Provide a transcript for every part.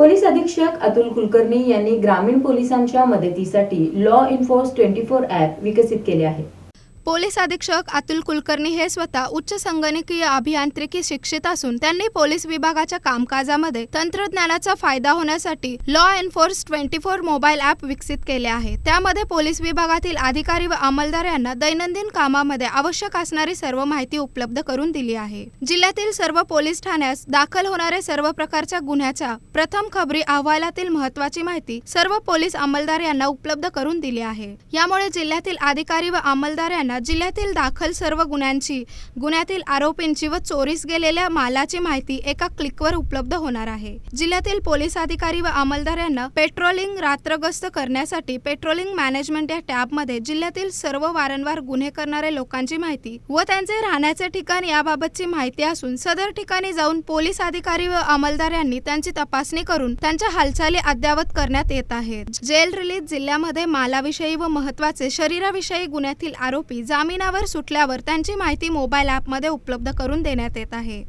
Police अधीक्षक अतुल कुलकर्णी यांनी ग्रामीण पोलिसांच्या मदतीसाठी law enforce twenty four app विकसित केले आहे. पोलीस अधीक्षक अतुल कुलकर्णी हे स्वतः उच्च संगणकीय अभियांत्रिकी शिक्षित असून त्यांनी पोलीस विभागाच्या कामकाजामध्ये तंत्रज्ञानाचा फायदा होण्यासाठी law enforce twenty four mobile app विकसित केले आहे. त्यामध्ये पोलीस विभागातील अधिकारी व अंमलदार यांना दैनंदिन कामामध्ये आवश्यक असणारी सर्व माहिती उपलब्ध करून दिली आहे. जिल्ह्यातील सर्व पोलीस ठाण्यास दाखल होणाऱ्या सर्व प्रकारच्या गुन्ह्याच्या प्रथम खबरी अहवालातील महत्वाची माहिती सर्व पोलीस अंमलदार यांना उपलब्ध करून दिली आहे. यामुळे जिल्ह्यातील अधिकारी व अंमलदार यांना जिल्ह्यातील दाखल सर्व गुन्ह्यांची गुन्ह्यातील आरोपींची व चोरीस गेलेल्या मालाची माहिती एका क्लिकवर उपलब्ध होणार आहे. जिल्ह्यातील पोलीस अधिकारी व अंमलदार यांना पेट्रोलिंग रात्रगस्त करण्यासाठी पेट्रोलिंग मॅनेजमेंट या टॅबमध्ये जिल्ह्यातील सर्व वारंवार गुन्हे करणाऱ्या लोकांची माहिती व त्यांचे राहण्याचे ठिकाण याबाबतची माहिती असून सदर ठिकाणी जाऊन पोलीस अधिकारी व अंमलदार यांनी त्यांची तपासणी करून त्यांच्या हालचाली अद्ययावत करण्यात येत आहेत. जेल रिलीज जिल्ह्यामध्ये मालाविषयी व महत्त्वाचे शरीराविषयी गुन्ह्यातील आरोपी जामिनावर सुटल्यावर त्यांची माहिती मोबाईल ॲपमध्ये उपलब्ध करून देण्यात येत आहे.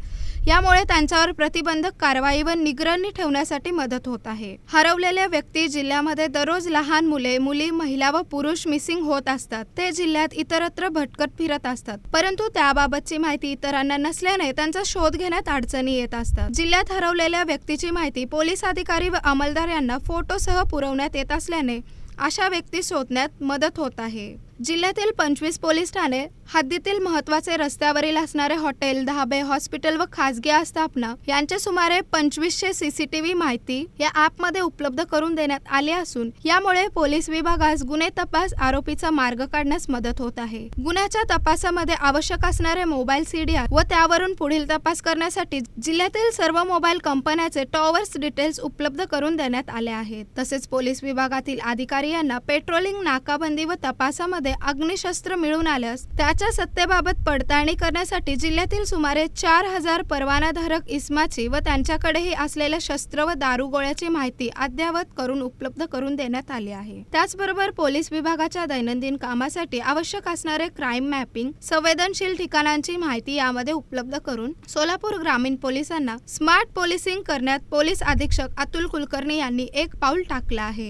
यामुळे त्यांच्यावर प्रतिबंधक कारवाई व निगराणी ठेवण्यासाठी मदत होत आहे. हरवलेल्या व्यक्ती जिल्ह्यामध्ये दररोज लहान मुले मुली महिला व पुरुष मिसिंग होत असतात. ते जिल्ह्यात इतरत्र भटकत फिरत असतात. परंतु त्याबाबतची माहिती इतरांना नसल्याने त्यांचा शोध घेण्यात अडचणी येत असतात. जिल्ह्यात हरवलेल्या व्यक्तीची माहिती पोलीस अधिकारी व अंमलदार यांना फोटोसह पुरवण्यात येत असल्याने अशा व्यक्ती शोधण्यात मदत होत आहे. जिल्ह्यातील पंचवीस पोलीस ठाणे हद्दीतील महत्त्वाचे रस्त्यावरील असणारे हॉटेल धाबे हॉस्पिटल व खासगी आस्थापना यांच्या सुमारे पंचवीसशे सीसीटीव्ही माहिती या ॲपमध्ये उपलब्ध करून देण्यात आली असून यामुळे पोलीस विभागास गुन्हे तपास आरोपीचा मार्ग काढण्यास मदत होत आहे. गुन्ह्याच्या तपासामध्ये आवश्यक असणारे मोबाईल सीडीआर व त्यावरून पुढील तपास करण्यासाठी जिल्ह्यातील सर्व मोबाईल कंपन्याचे टॉवर्स डिटेल्स उपलब्ध करून देण्यात आले आहेत. तसेच पोलीस विभागातील अधिकारी यांना पेट्रोलिंग नाकाबंदी व तपासामध्ये अग्निशस्त्र मिळून आल्यास त्याच्या सत्तेबाबत पडताळणी करण्यासाठी जिल्ह्यातील सुमारे चार हजार परवानाधारक इस्माची व त्यांच्याकडेही असलेल्या शस्त्र व दारुगोळ्याची माहिती अद्ययावत करून उपलब्ध करून देण्यात आली आहे. त्याचबरोबर पोलीस विभागाच्या दैनंदिन कामासाठी आवश्यक असणारे क्राईम मॅपिंग संवेदनशील ठिकाणांची माहिती यामध्ये उपलब्ध करून सोलापूर ग्रामीण पोलिसांना स्मार्ट पोलिसिंग करण्यात पोलीस अधीक्षक अतुल कुलकर्णी यांनी एक पाऊल टाकलं आहे.